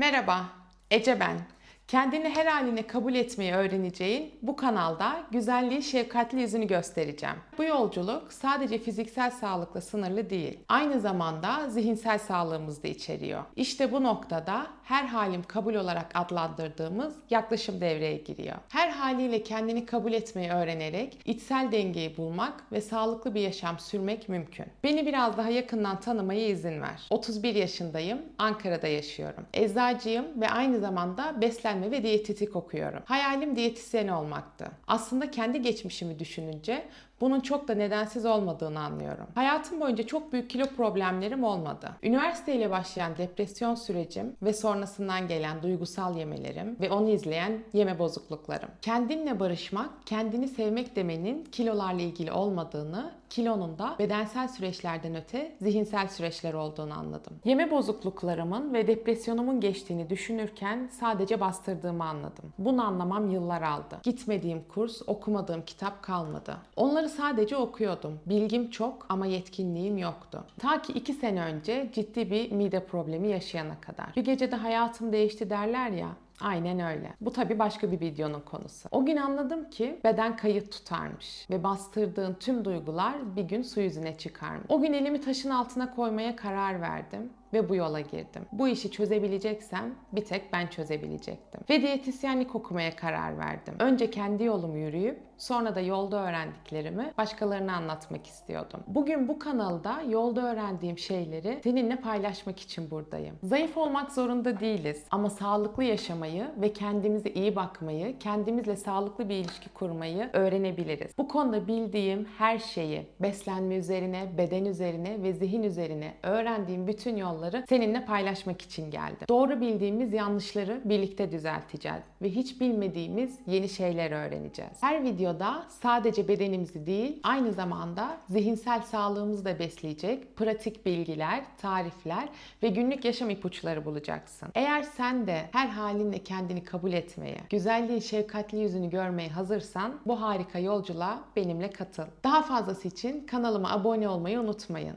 Merhaba, Ece ben. Kendini her haline kabul etmeyi öğreneceğin bu kanalda güzelliği şefkatli yüzünü göstereceğim. Bu yolculuk sadece fiziksel sağlıkla sınırlı değil. Aynı zamanda zihinsel sağlığımızı da içeriyor. İşte bu noktada her halim kabul olarak adlandırdığımız yaklaşım devreye giriyor. Her haliyle kendini kabul etmeyi öğrenerek içsel dengeyi bulmak ve sağlıklı bir yaşam sürmek mümkün. Beni biraz daha yakından tanımaya izin ver. 31 yaşındayım, Ankara'da yaşıyorum. Eczacıyım ve aynı zamanda beslenme ve diyetetik okuyorum. Hayalim diyetisyen olmaktı. Aslında kendi geçmişimi düşününce bunun çok da nedensiz olmadığını anlıyorum. Hayatım boyunca çok büyük kilo problemlerim olmadı. Üniversiteyle başlayan depresyon sürecim ve sonrasından gelen duygusal yemelerim ve onu izleyen yeme bozukluklarım. Kendinle barışmak, kendini sevmek demenin kilolarla ilgili olmadığını, kilonun da bedensel süreçlerden öte zihinsel süreçler olduğunu anladım. Yeme bozukluklarımın ve depresyonumun geçtiğini düşünürken sadece bastırdığımı anladım. Bunu anlamam yıllar aldı. Gitmediğim kurs, okumadığım kitap kalmadı. Onları sadece okuyordum. Bilgim çok ama yetkinliğim yoktu. Ta ki iki sene önce ciddi bir mide problemi yaşayana kadar. Bir gecede hayatım değişti derler ya, Aynen öyle. Bu tabii başka bir videonun konusu. O gün anladım ki beden kayıt tutarmış ve bastırdığın tüm duygular bir gün su yüzüne çıkarmış. O gün elimi taşın altına koymaya karar verdim ve bu yola girdim. Bu işi çözebileceksem bir tek ben çözebilecektim. Ve diyetisyenlik okumaya karar verdim. Önce kendi yolumu yürüyüp sonra da yolda öğrendiklerimi başkalarına anlatmak istiyordum. Bugün bu kanalda yolda öğrendiğim şeyleri seninle paylaşmak için buradayım. Zayıf olmak zorunda değiliz ama sağlıklı yaşamayı ve kendimize iyi bakmayı, kendimizle sağlıklı bir ilişki kurmayı öğrenebiliriz. Bu konuda bildiğim her şeyi beslenme üzerine, beden üzerine ve zihin üzerine öğrendiğim bütün yolları seninle paylaşmak için geldim. Doğru bildiğimiz yanlışları birlikte düzelteceğiz ve hiç bilmediğimiz yeni şeyler öğreneceğiz. Her videoda sadece bedenimizi değil, aynı zamanda zihinsel sağlığımızı da besleyecek pratik bilgiler, tarifler ve günlük yaşam ipuçları bulacaksın. Eğer sen de her halinle kendini kabul etmeye, güzelliğin şefkatli yüzünü görmeye hazırsan bu harika yolculuğa benimle katıl. Daha fazlası için kanalıma abone olmayı unutmayın.